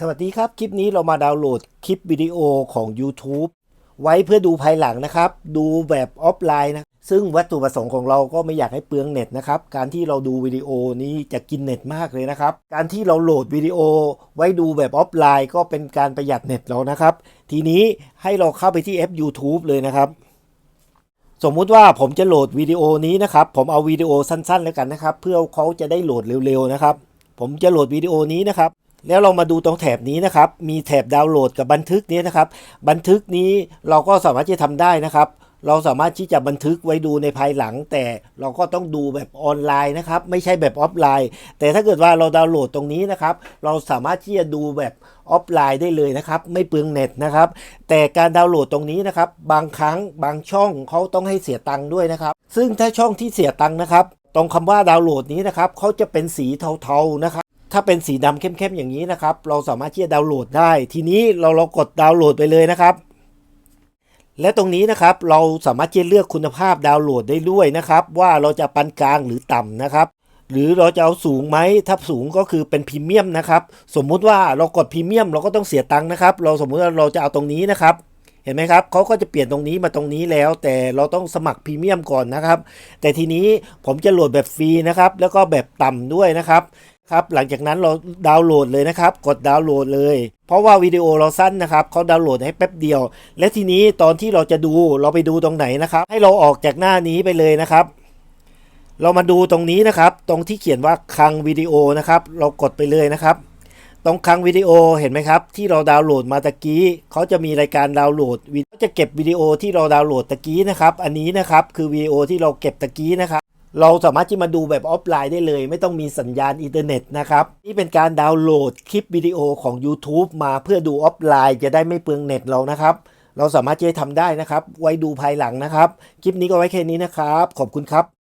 สวัสดีครับ คลิปนี้เรามาดาวน์โหลดคลิปวิดีโอของ YouTube ไว้เพื่อดูภายหลังนะครับ ดูแบบออฟไลน์นะ ซึ่งวัตถุประสงค์ของเราก็ไม่อยากให้เปลืองเน็ตนะครับ การที่เราดูวิดีโอนี้จะกินเน็ตมากเลยนะครับ การที่เราโหลดวิดีโอไว้ดูแบบออฟไลน์ ก็เป็นการประหยัดเน็ตเรานะครับ ทีนี้ให้เราเข้าไปที่แอป YouTube เลยนะครับ สมมุติว่าผมจะโหลดวิดีโอนี้นะครับ ผมเอาวิดีโอสั้นๆ แล้วกันนะครับ เพื่อเขาจะได้โหลดเร็วๆนะครับ ผมจะโหลดวิดีโอนี้นะครับ แล้วเรามาดูตรงแถบนี้นะครับ มีแถบดาวน์โหลดกับบันทึกนี้นะครับ บันทึกนี้เราก็สามารถที่จะทำได้นะครับ เราสามารถที่จะบันทึกไว้ดูในภายหลัง แต่เราก็ต้องดูแบบออนไลน์นะครับ ไม่ใช่แบบออฟไลน์ แต่ถ้าเกิดว่าเราดาวน์โหลดตรงนี้นะครับ เราสามารถที่จะดูแบบออฟไลน์ได้เลยนะครับ ไม่เปลืองเน็ตนะครับ แต่การดาวน์โหลดตรงนี้นะครับ บางครั้งบางช่องเขาต้องให้เสียตังค์ด้วยนะครับ ซึ่งถ้าช่องที่เสียตังค์นะครับ ตรงคำว่าดาวน์โหลดนี้นะครับเขาจะเป็นสีเทาๆนะครับ ถ้าเป็นสีดำเข้มๆอย่างนี้นะครับ เราสามารถที่จะดาวน์โหลดได้ ทีนี้เราเรากดดาวน์โหลดไปเลยนะครับ และตรงนี้นะครับเราสามารถที่จะเลือกคุณภาพดาวน์โหลดได้ด้วยนะครับ ว่าเราจะปานกลางหรือต่ำนะครับ หรือเราจะเอาสูงไหมถ้าสูงก็คือเป็นพรีเมียมนะครับ สมมุติว่าเรากดพรีเมียมเราก็ต้องเสียตังค์นะครับ เราสมมุติว่าเราจะเอาตรงนี้นะครับเห็นไหมครับเขาก็จะเปลี่ยนตรงนี้มาตรงนี้แล้ว แต่เราต้องสมัครพรีเมียมก่อนนะครับ แต่ทีนี้ผมจะโหลดแบบฟรีนะครับ แล้วก็แบบต่ำด้วยนะครับ ครับหลังจากนั้นเราดาวน์โหลดเลยนะครับ กดดาวน์โหลดเลย เพราะว่าวิดีโอเราสั้นนะครับเขาดาวน์โหลดให้แป๊บเดียว และทีนี้ตอนที่เราจะดูเราไปดูตรงไหนนะครับ ให้เราออกจากหน้านี้ไปเลยนะครับ เรามาดูตรงนี้นะครับ ตรงที่เขียนว่าคลังวิดีโอนะครับ เรากดไปเลยนะครับ ตรงคลังวิดีโอเห็นไหมครับ ที่เราดาวน์โหลดมาตะกี้เขาจะมีรายการดาวน์โหลดวิเขาจะเก็บวิดีโอที่เราดาวน์โหลดตะกี้นะครับ อันนี้นะครับคือวิดีโอที่เราเก็บตะกี้นะครับ เราสามารถที่มาดูแบบออฟไลน์ได้เลย ไม่ต้องมีสัญญาณอินเทอร์เน็ตนะครับ นี่เป็นการดาวน์โหลดคลิปวิดีโอของ YouTube มาเพื่อดูออฟไลน์ จะได้ไม่เปลืองเน็ตเรานะครับ เราสามารถที่จะทำได้นะครับ ไว้ดูภายหลังนะครับ คลิปนี้ก็ไว้แค่นี้นะครับ ขอบคุณครับ